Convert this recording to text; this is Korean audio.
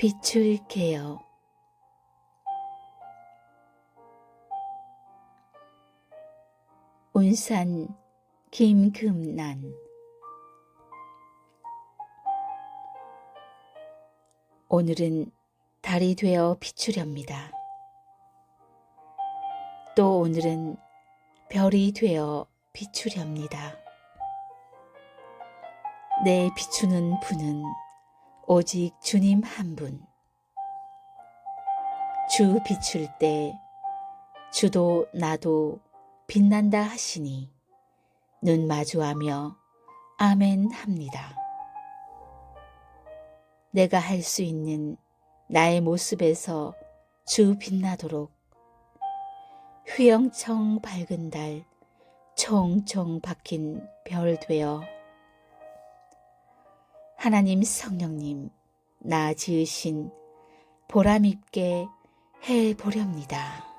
비출게요. 운산 김금난 오늘은 달이 되어 비추렵니다. 또 오늘은 별이 되어 비추렵니다. 내 비추는 분은 오직 주님 한 분. 주 비출 때 주도 나도 빛난다 하시니 눈 마주하며 아멘 합니다. 내가 할 수 있는 나의 모습에서 주 빛나도록 휘영청 밝은 달 총총 박힌 별 되어 하나님 성령님 나 지으신 보람있게 해 보렵니다.